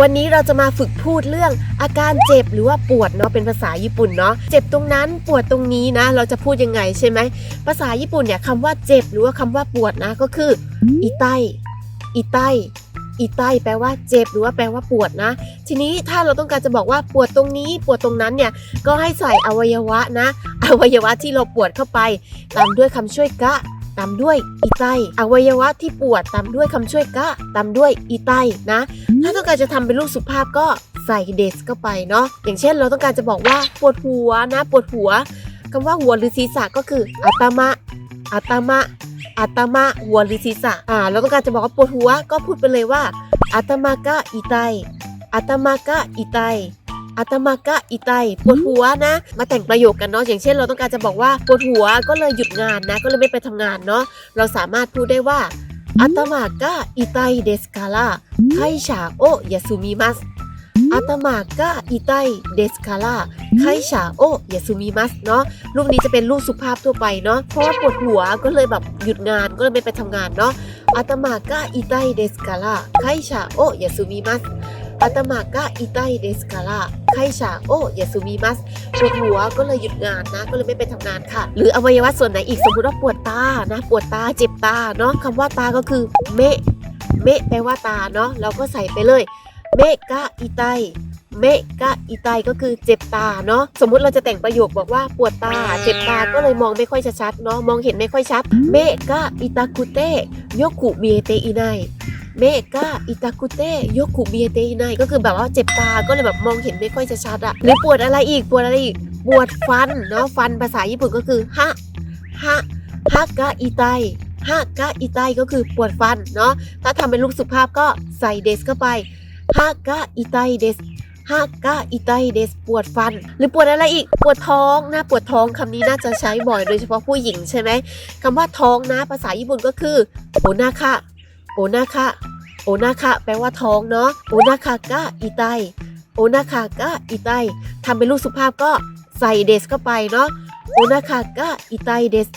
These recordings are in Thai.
วันนี้เราจะมาฝึกพูดเรื่องอาการเจ็บหรือว่าปวดเนาะเป็นภาษาญี่ปุ่นเนาะเจ็บตรงนั้นปวดตรงนี้นะ เราจะพูดยังไงใช่ไหมภาษาญี่ปุ่นเนี่ยคำว่าเจ็บหรือว่าคำว่าปวดนะ ก็คืออีไตอีไตอีไตแปลว่าเจ็บหรือว่าแปลว่าปวดนะ ทีนี้ถ้าเราต้องการจะบอกว่าปวดตรงนี้ ปวดตรงนั้นเนี่ยก็ให้ใส่อวัยวะนะ อวัยวะที่เราปวดเข้าไป ตามด้วยคำช่วยกะ ตามด้วยอีไตอวัยวะที่ปวดตามด้วยคำช่วยกะตามด้วยอีไตนะ ถ้าต้องการจะทำเป็นรูปสุภาพก็ใส่เดสเข้าไปเนาะอย่างเช่นเราต้องการจะบอกว่าปวดหัวนะ ปวดหัวคำว่าหัวหรือศีรษะก็คืออัตามะอัตามะอัตามะหัวหรือศีรษะอ่าเราต้องการจะบอกว่าปวดหัวก็พูดไปเลยว่าอัตามะกะอีไตอัตามะกะอีไต อาตมากะอิไตปวดหัวนะ มาแต่งประโยคกันเนาะอย่างเช่น เราต้องการจะบอกว่าปวดหัวก็เลยหยุดงานนะ ก็เลยไม่ไปทำงานเนาะเราสามารถพูดได้ว่าอาตมากะอิไตเดสคาราไคชาโอยาซูมิมัสอาตมากะอิไตเดสคาราไคชาโอยาซูมิมัสเนาะรูปนี้จะเป็นรูปสุภาพทั่วไปเนาะเพราะว่าปวดหัวก็เลยแบบหยุดงานก็เลยไม่ไปทำงานเนาะอาตมากะอิไตเดสคาราไคชาโอยาซูมิมัส 頭が痛いですから会社を休みますปวดหัวก็เลยหยุดงานนะ ก็เลยไม่ไปทำงานค่ะ หรืออวัยวะส่วนไหนอีกสมมติว่าปวดตานะ ปวดตาเจ็บตาเนาะคำว่าตาก็คือเมะ เมะแปลว่าตาเนาะเราก็ใส่ไปเลย เมะกะอิไตเมะกะอิไตก็คือเจ็บตาเนาะสมมุติเราจะแต่งประโยคบอกว่าปวดตา เจ็บตาก็เลยมองไม่ค่อยชัดๆเนาะมองเห็นไม่ค่อยชัด เมะกะอิตาคุเตะโยกุเมียเตอิไน เมกะอิตาคุเตะโยกุเมียเตอิไนก็คือแบบว่าเจ็บตาก็เลยแบบมองเห็นไม่ค่อยจะชัดอะหรือปวดอะไรอีกปวดอะไรอีกปวดฟันเนาะฟันภาษาญี่ปุ่นก็คือฮะฮะฮะกะอิไตฮากะอิไตก็คือปวดฟันเนาะถ้าทำเป็นรูปสุภาพก็ใส่เดสเข้าไปฮากะอิไตเดสฮากะอิไตเดสปวดฟัน หรือปวดอะไรอีกปวดท้องนะปวดท้องคำนี้น่าจะใช้บ่อยโดยเฉพาะผู้หญิงใช่ไหมคำว่าท้องนะ ภาษาญี่ปุ่นก็คือโอนาคะ โอนาคะโอนาคะแปลว่าท้องเนาะโอนาคากะอิไตโอนาคากะอิไตทำเป็นรูปสุภาพก็ใส่เดสเข้าไปเนาะโอนาคากะอิไตเดส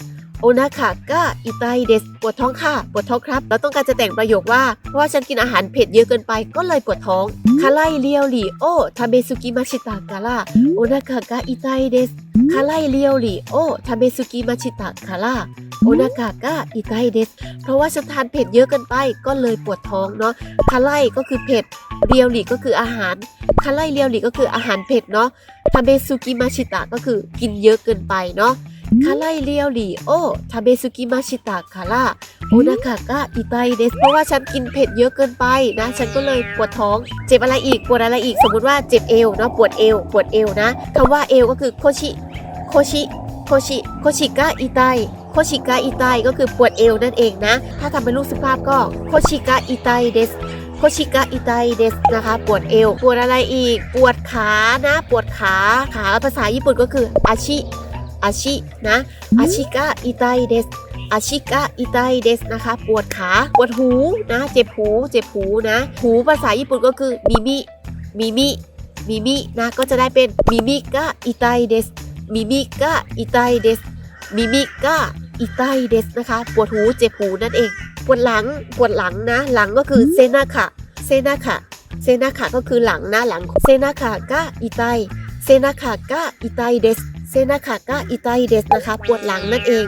โอนาคากะอิไตเดสปวดท้องค่ะปวดท้องครับ เราต้องการจะแต่งประโยคว่า เพราะว่าฉันกินอาหารเผ็ดเยอะเกินไปก็เลยปวดท้องคาไลเลียวหลีโอทาเบสุกิมาชิตะกาล่าโอนาคากะอิไตเดสคาไลเลียวหลีโอทาเบสุกิมาชิตะกาล่า โอนาคากะอิไตเดสเพราะว่าฉันทานเผ็ดเยอะเกินไปก็เลยปวดท้องเนาะคาไลก็คือเผ็ดเรียวหลีก็คืออาหารคาไลเรียวหลีก็คืออาหารเผ็ดเนาะทาเบสุกิมาชิตะก็คือกินเยอะเกินไปเนาะคาไลเรียวหลีโอทาเบสุกิมาชิตะคาร่าโอนาคากะอิไตเดสเพราะว่าฉันกินเผ็ดเยอะเกินไปนะ ฉันก็เลยปวดท้อง เจ็บอะไรอีกปวดอะไรอีกสมมุติว่าเจ็บเอวเนาะปวดเอว ปวดเอวนะคำว่าเอวก็คือโคชิโคชิโคชิโคชิกะอิไต โคชิกะอิไตก็คือปวดเอวนั่นเองนะ ถ้าทำเป็นรูปสุภาพก็โคชิกะอิไตเดสโคชิกะอิไตเดสนะคะ ปวดเอว ปวดอะไรอีก ปวดขานะ ปวดขา ขาภาษาญี่ปุ่นก็คืออาชิ อาชินะ อาชิกะอิไตเดสอาชิกะอิไตเดสนะคะ ปวดขา ปวดหูนะ เจ็บหู เจ็บหูนะ หูภาษาญี่ปุ่นก็คือมิมิ มิมิ มิมินะ ก็จะได้เป็นมิมิกะอิไตเดสมิมิกะอิไตเดสมิมิกะ อิไตเดสนะคะ ปวดหูเจ็บหูนั่นเอง ปวดหลังปวดหลังนะ หลังก็คือเซนาคะเซนาคะเซนาคะก็คือหลังนะหลังเซนาคะกะอิไตเซนาคะกะอิไตเดสเซนาคะกะอิไตเดสนะคะ ปวดหลังนั่นเอง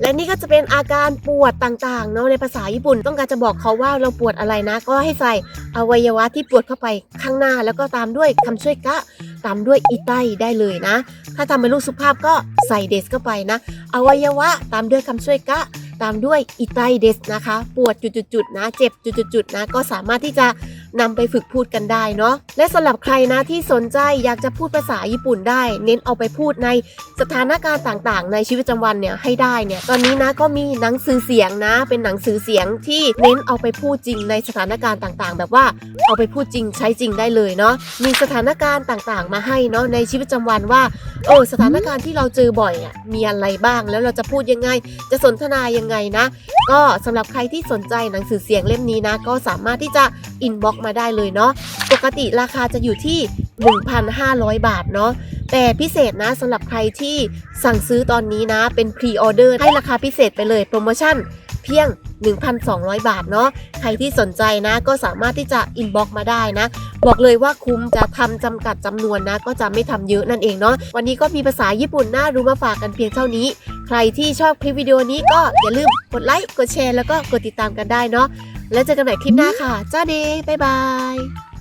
และนี่ก็จะเป็นอาการปวดต่างๆเนาะในภาษาญี่ปุ่น ต้องการจะบอกเขาว่าเราปวดอะไรนะ ก็ให้ใส่อวัยวะที่ปวดเข้าไปข้างหน้า แล้วก็ตามด้วยคำช่วยกะ ตามด้วยอิไตได้เลยนะ ถ้าทำเป็นรูปสุภาพก็ใส่เดสเข้าไปนะ อวัยวะตามด้วยคำช่วยกะ ตามด้วยอิไตเดสนะคะ ปวดจุดๆนะ เจ็บจุดๆนะ ก็สามารถที่จะ นำไปฝึกพูดกันได้เนาะและสำหรับใครนะที่สนใจอยากจะพูดภาษาญี่ปุ่นได้ เน้นเอาไปพูดในสถานการณ์ต่างๆ ในชีวิตประจำวันเนี่ยให้ได้เนี่ยตอนนี้นะก็มีหนังสือเสียงนะ เป็นหนังสือเสียงที่เน้นเอาไปพูดจริงในสถานการณ์ต่างๆ แบบว่าเอาไปพูดจริงใช้จริงได้เลยเนาะมีสถานการณ์ต่างๆ มาให้เนาะในชีวิตประจำวันว่าโอ้สถานการณ์ที่เราเจอบ่อยอะมีอะไรบ้างแล้วเราจะพูดยังไง จะสนทนายังไงนะ ก็สำหรับใครที่สนใจหนังสือเสียงเล่มนี้นะ ก็สามารถที่จะอินบ็อกมาได้เลยเนาะปกติราคาจะอยู่ที่ 1,500 บาทเนาะแต่พิเศษนะสำหรับใครที่สั่งซื้อตอนนี้นะเป็นพรีออเดอร์ให้ราคาพิเศษไปเลยโปรโมชั่นเพียง 1,200 บาทเนาะใครที่สนใจนะก็สามารถที่จะอินบ็อกมาได้นะ บอกเลยว่าคุ้มจะทำจำกัดจำนวนนะ ก็จะไม่ทำเยอะนั่นเองเนาะวันนี้ก็มีภาษาญี่ปุ่นน่ารู้มาฝากกันเพียงเท่านี้ ใครที่ชอบคลิปวิดีโอนี้ก็อย่าลืมกดไลค์กดแชร์แล้วก็กดติดตามกันได้เนาะ แล้วเจอกันใหม่คลิปหน้าค่ะ จ้าเดย์บ๊ายบาย